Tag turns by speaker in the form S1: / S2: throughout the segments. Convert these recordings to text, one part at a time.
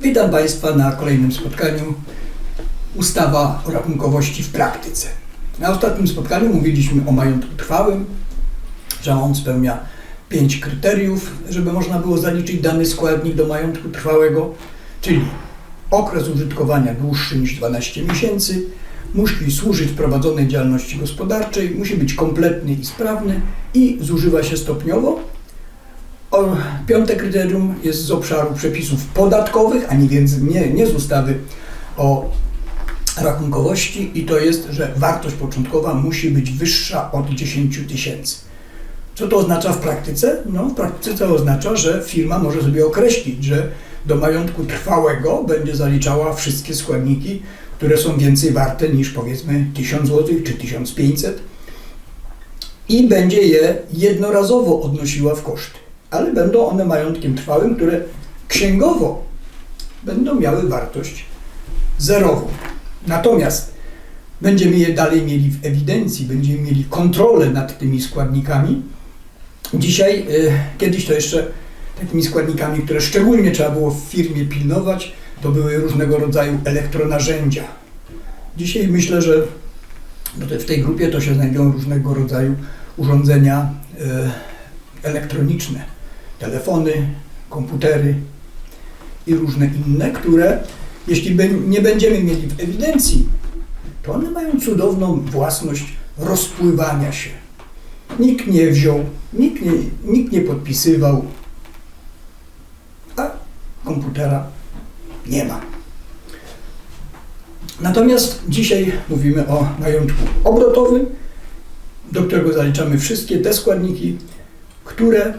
S1: Witam Państwa na kolejnym spotkaniu Ustawa o rachunkowości w praktyce. Na ostatnim spotkaniu mówiliśmy o majątku trwałym, że on spełnia pięć kryteriów, żeby można było zaliczyć dany składnik do majątku trwałego, czyli okres użytkowania dłuższy niż 12 miesięcy, musi służyć prowadzonej działalności gospodarczej, musi być kompletny i sprawny i zużywa się stopniowo. O, piąte kryterium jest z obszaru przepisów podatkowych, a nie więc nie, nie z ustawy o rachunkowości i to jest, że wartość początkowa musi być wyższa od 10 tysięcy. Co to oznacza w praktyce? No, w praktyce to oznacza, że firma może sobie określić, że do majątku trwałego będzie zaliczała wszystkie składniki, które są więcej warte niż powiedzmy 1000 zł czy 1500 i będzie je jednorazowo odnosiła w koszty. Ale będą one majątkiem trwałym, które księgowo będą miały wartość zerową. Natomiast będziemy je dalej mieli w ewidencji, będziemy mieli kontrolę nad tymi składnikami. Dzisiaj, y, kiedyś to jeszcze takimi składnikami, które szczególnie trzeba było w firmie pilnować, to były różnego rodzaju elektronarzędzia. Dzisiaj myślę, że te- w tej grupie to się znajdują różnego rodzaju urządzenia y, elektroniczne, telefony, komputery i różne inne, które jeśli nie będziemy mieli w ewidencji, to one mają cudowną własność rozpływania się. Nikt nie wziął, nikt nie, nikt nie podpisywał, a komputera nie ma. Natomiast dzisiaj mówimy o majątku obrotowym, do którego zaliczamy wszystkie te składniki, które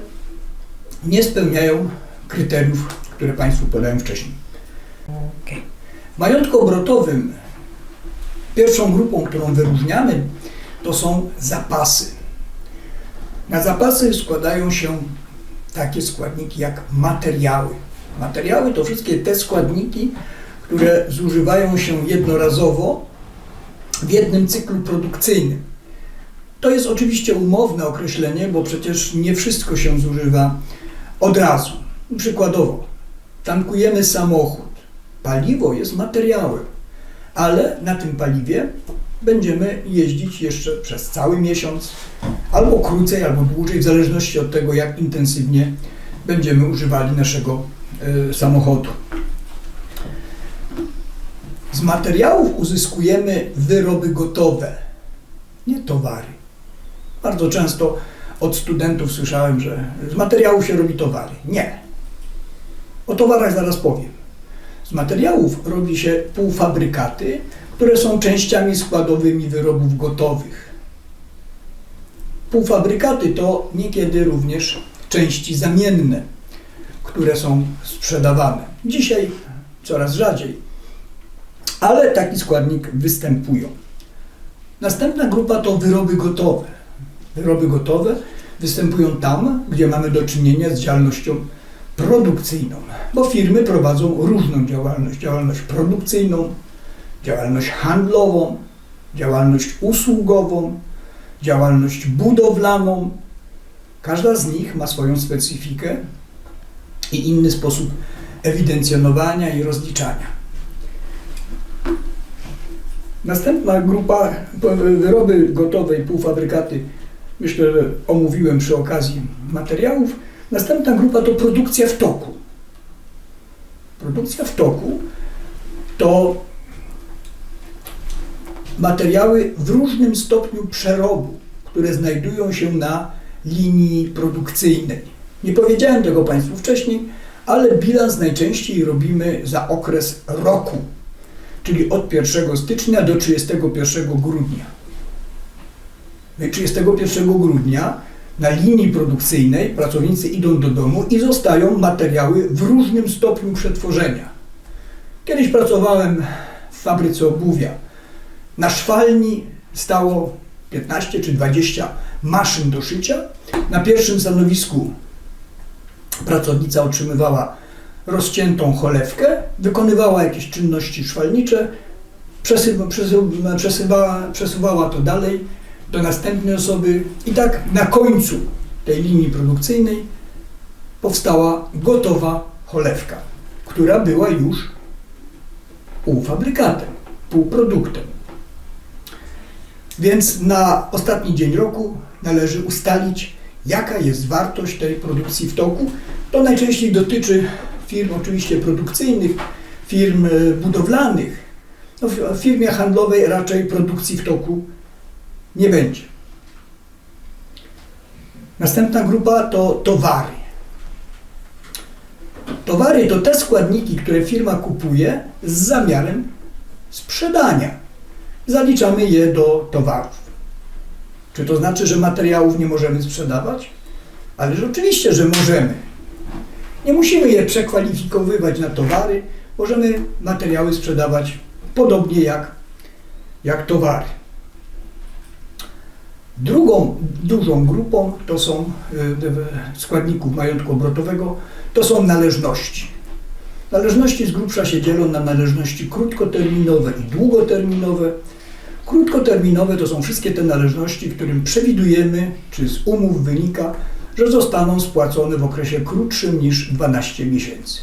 S1: nie spełniają kryteriów, które Państwu podałem wcześniej. W majątku obrotowym pierwszą grupą, którą wyróżniamy, to są zapasy. Na zapasy składają się takie składniki jak materiały. Materiały to wszystkie te składniki, które zużywają się jednorazowo w jednym cyklu produkcyjnym. To jest oczywiście umowne określenie, bo przecież nie wszystko się zużywa od razu. Przykładowo, tankujemy samochód. Paliwo jest materiałem, ale na tym paliwie będziemy jeździć jeszcze przez cały miesiąc, albo krócej, albo dłużej, w zależności od tego, jak intensywnie będziemy używali naszego e, samochodu. Z materiałów uzyskujemy wyroby gotowe, nie towary. Bardzo często od studentów słyszałem, że z materiałów się robi towary. Nie. O towarach zaraz powiem. Z materiałów robi się półfabrykaty, które są częściami składowymi wyrobów gotowych. Półfabrykaty to niekiedy również części zamienne, które są sprzedawane. Dzisiaj coraz rzadziej, ale taki składnik występują. Następna grupa to wyroby gotowe. Wyroby gotowe występują tam, gdzie mamy do czynienia z działalnością produkcyjną, bo firmy prowadzą różną działalność: działalność produkcyjną, działalność handlową, działalność usługową, działalność budowlaną. Każda z nich ma swoją specyfikę i inny sposób ewidencjonowania i rozliczania. Następna grupa wyroby gotowe i półfabrykaty, myślę, że omówiłem przy okazji materiałów. Następna grupa to produkcja w toku. Produkcja w toku to materiały w różnym stopniu przerobu, które znajdują się na linii produkcyjnej. Nie powiedziałem tego Państwu wcześniej, ale bilans najczęściej robimy za okres roku, czyli od 1 stycznia do 31 grudnia. No i 31 grudnia na linii produkcyjnej pracownicy idą do domu i zostają materiały w różnym stopniu przetworzenia. Kiedyś pracowałem w fabryce obuwia. Na szwalni stało 15 czy 20 maszyn do szycia. Na pierwszym stanowisku pracownica otrzymywała rozciętą cholewkę, wykonywała jakieś czynności szwalnicze, przesywa, przesuwała, przesuwała to dalej do następnej osoby i tak na końcu tej linii produkcyjnej powstała gotowa cholewka, która była już półfabrykatem, półproduktem. Więc na ostatni dzień roku należy ustalić, jaka jest wartość tej produkcji w toku. To najczęściej dotyczy firm oczywiście produkcyjnych, firm e, budowlanych. No, w w firmie handlowej raczej produkcji w toku nie będzie. Następna grupa to towary. Towary to te składniki, które firma kupuje z zamiarem sprzedania. Zaliczamy je do towarów. Czy to znaczy, że materiałów nie możemy sprzedawać? Ależ oczywiście, że możemy. Nie musimy je przekwalifikowywać na towary. Możemy materiały sprzedawać podobnie jak, jak towary. Drugą dużą grupą to są y, y, składników majątku obrotowego, to są należności. Należności z grubsza się dzielą na należności krótkoterminowe i długoterminowe. Krótkoterminowe to są wszystkie te należności, którym przewidujemy, czy z umów wynika, że zostaną spłacone w okresie krótszym niż 12 miesięcy.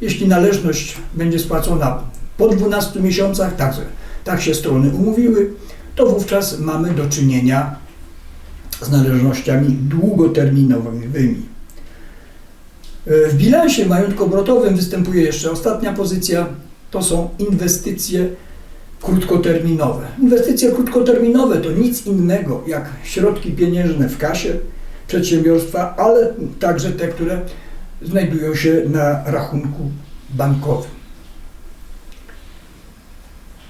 S1: Jeśli należność będzie spłacona po 12 miesiącach, tak, tak się strony umówiły, to wówczas mamy do czynienia z należnościami długoterminowymi. W bilansie majątkobrotowym występuje jeszcze ostatnia pozycja, to są inwestycje krótkoterminowe. Inwestycje krótkoterminowe to nic innego jak środki pieniężne w kasie przedsiębiorstwa, ale także te, które znajdują się na rachunku bankowym.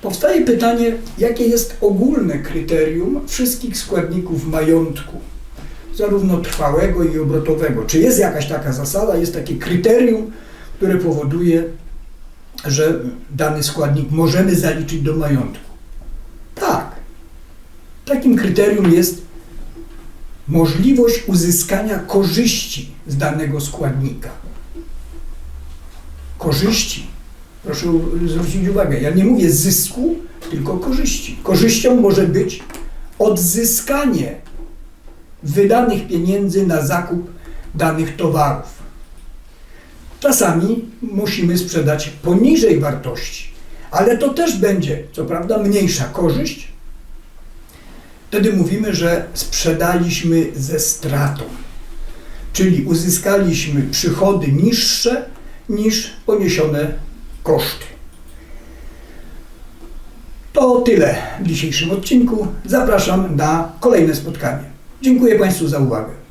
S1: Powstaje pytanie, jakie jest ogólne kryterium wszystkich składników majątku, zarówno trwałego i obrotowego. Czy jest jakaś taka zasada, jest takie kryterium, które powoduje, że dany składnik możemy zaliczyć do majątku? Tak. Takim kryterium jest możliwość uzyskania korzyści z danego składnika. Korzyści. Proszę zwrócić uwagę, ja nie mówię zysku, tylko korzyści. Korzyścią może być odzyskanie wydanych pieniędzy na zakup danych towarów. Czasami musimy sprzedać poniżej wartości, ale to też będzie, co prawda, mniejsza korzyść. Wtedy mówimy, że sprzedaliśmy ze stratą, czyli uzyskaliśmy przychody niższe niż poniesione koszty. To tyle w dzisiejszym odcinku. Zapraszam na kolejne spotkanie. Dziękuję Państwu za uwagę.